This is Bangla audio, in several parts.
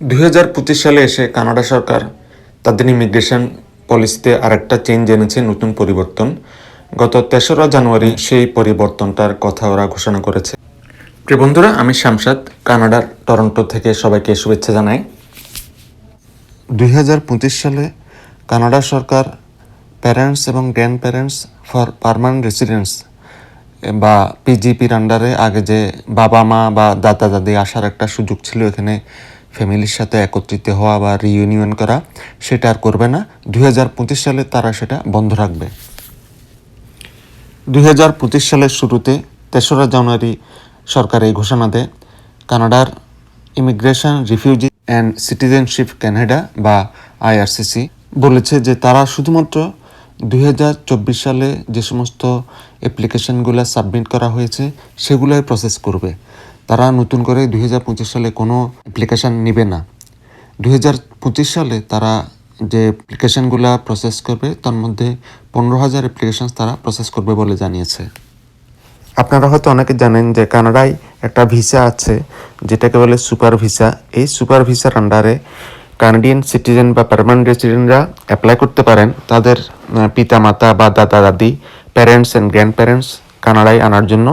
দুই হাজার পঁচিশ সালে এসে কানাডা সরকার তাদের ইমিগ্রেশন পলিসিতে আরেকটা চেঞ্জ এনেছে, নতুন পরিবর্তন। গত তেসরা জানুয়ারি সেই পরিবর্তনটার কথা ওরা ঘোষণা করেছে। প্রিয় বন্ধুরা, আমি শামসাদ, কানাডার টরন্টো থেকে সবাইকে শুভেচ্ছা জানাই। দুই হাজার পঁচিশ সালে কানাডা সরকার প্যারেন্টস এবং grandparents for permanent residents বা পিজিপির আন্ডারে আগে যে বাবা মা বা দাদা দাদি আসার একটা সুযোগ ছিল, এখানে ফ্যামিলির সাথে একত্রিত হওয়া বা রিইউনিয়ন করা, সেটা আর করবে না। দুই হাজার পঁচিশ সালে তারা সেটা বন্ধ রাখবে। দুই হাজার পঁচিশ সালের শুরুতে তেসরা জানুয়ারি সরকার এই ঘোষণা দেয়। কানাডার immigration refugee and citizenship Canada বা আইআরসিসি বলেছে যে তারা শুধুমাত্র দুই হাজার চব্বিশ সালে যে সমস্ত অ্যাপ্লিকেশনগুলো সাবমিট করা হয়েছে, সেগুলোই প্রসেস করবে। তারা নতুন করে দুই হাজার পঁচিশ সালে কোনো অ্যাপ্লিকেশান নেবে না। দু হাজার পঁচিশ সালে তারা যে অ্যাপ্লিকেশনগুলো প্রসেস করবে, তার মধ্যে পনেরো হাজার অ্যাপ্লিকেশন তারা প্রসেস করবে বলে জানিয়েছে। আপনারা হয়তো অনেকে জানেন যে কানাডায় একটা ভিসা আছে, যেটাকে বলে সুপার ভিসা এই সুপার ভিসার আন্ডারে কানাডিয়ান সিটিজেন বা পারমানেন্ট রেসিডেন্টরা অ্যাপ্লাই করতে পারেন। তাদের পিতা মাতা বা দাদা দাদি প্যারেন্টস অ্যান্ড গ্র্যান্ড প্যারেন্টস কানাডায় আনার জন্য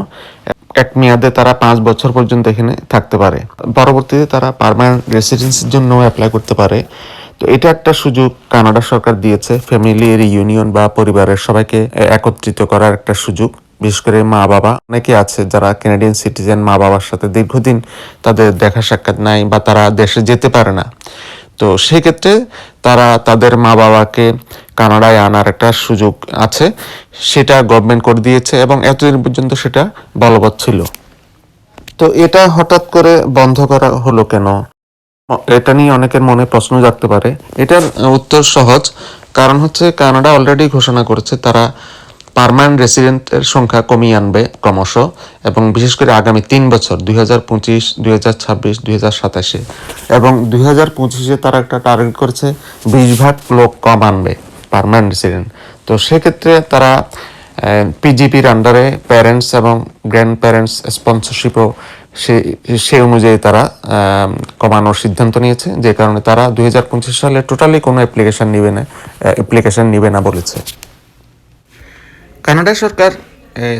এক মেয়াদে তারা পাঁচ বছর পর্যন্ত এখানে থাকতে পারে। পরবর্তীতে তারা পারমানেন্ট রেসিডেন্সির জন্য অ্যাপ্লাই করতে পারে। তো এটা একটা সুযোগ কানাডা সরকার দিয়েছে। ফ্যামিলি ইউনিয়ন বা পরিবারের সবাইকে একত্রিত করার একটা সুযোগ। বিশেষ করে মা বাবা অনেকে আছে যারা কানাডিয়ান সিটিজেন মা বাবার সাথে দীর্ঘদিন তাদের দেখা সাক্ষাৎ নাই বা তারা দেশে যেতে পারে না। তো সেক্ষেত্রে তারা তাদের মা বাবাকে কানাডায় আনার একটা সুযোগ আছে। সেটা গভর্নমেন্ট করে দিয়েছে এবং এতদিন পর্যন্ত সেটা বলবৎ ছিল। তো এটা হঠাৎ করে বন্ধ করা হলো কেন? এটা নিয়ে অনেকের মনে প্রশ্ন জাগতে পারে। এটার উত্তর সহজ। কারণ হচ্ছে কানাডা অলরেডি ঘোষণা করেছে তারা পার্মানেন্ট রেসিডেন্টের সংখ্যা কমিয়ে আনবে ক্রমশ এবং বিশেষ করে আগামী তিন বছর, দুই হাজার পঁচিশ, দুই হাজার ছাব্বিশ, দুই হাজার সাতাশে এবং দুই হাজার পঁচিশে তারা একটা টার্গেট করেছে বিশ ভাগ লোক কম আনবে, পার্মানেন্ট রেসিডেন্ট। তো সেক্ষেত্রে তারা পিজিপির আন্ডারে প্যারেন্টস এবং গ্র্যান্ড প্যারেন্টস স্পন্সরশিপও সে সে অনুযায়ী তারা কমানোর সিদ্ধান্ত নিয়েছে, যে কারণে তারা দুই হাজার পঁচিশ সালে টোটালি কোনো অ্যাপ্লিকেশান নেবে না অ্যাপ্লিকেশন নিবে না বলেছে। কানাডা সরকার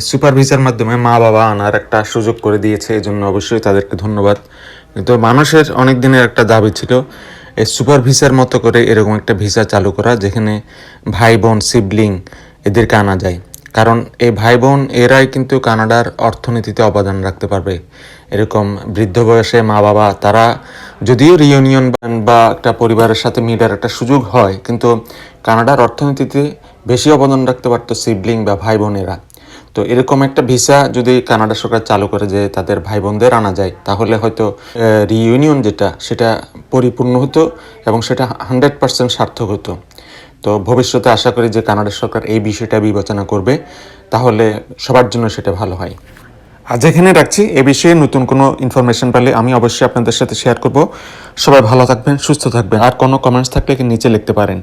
সুপার ভিসার মাধ্যমে মা বাবা আনার একটা সুযোগ করে দিয়েছে এই জন্য অবশ্যই তাদেরকে ধন্যবাদ। কিন্তু মানুষের অনেক দিনের একটা দাবি ছিল এই সুপার ভিসার মতো করে এরকম একটা ভিসা চালু করা, যেখানে ভাই বোন, সিবলিং এদেরকে আনা যায়। কারণ এই ভাই বোন, এরাই কিন্তু কানাডার অর্থনীতিতে অবদান রাখতে পারবে। এরকম বৃদ্ধ বয়সে মা বাবা, তারা যদিও রিউনিয়ন বা একটা পরিবারের সাথে মিলার একটা সুযোগ হয়, কিন্তু কানাডার অর্থনীতিতে বেশি অবদান রাখতে পারতো সিবলিং বা ভাই বোনেরা তো এরকম একটা ভিসা যদি কানাডা সরকার চালু করে যে তাদের ভাই বোনদের আনা যায়, তাহলে হয়তো রিইউনিয়ন যেটা, সেটা পরিপূর্ণ হতো এবং সেটা হান্ড্রেড পার্সেন্ট সার্থক হতো। তো ভবিষ্যতে আশা করি যে কানাডা সরকার এই বিষয়টা বিবেচনা করবে, তাহলে সবার জন্য সেটা ভালো হয়। আজ এখানে রাখছি। এ বিষয়ে নতুন কোনো ইনফরমেশন পেলে আমি অবশ্যই আপনাদের সাথে শেয়ার করব। সবাই ভালো থাকবেন, সুস্থ থাকবেন। আর কোনো কমেন্টস থাকলে নিচে লিখতে পারেন।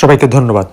সবাইকে ধন্যবাদ।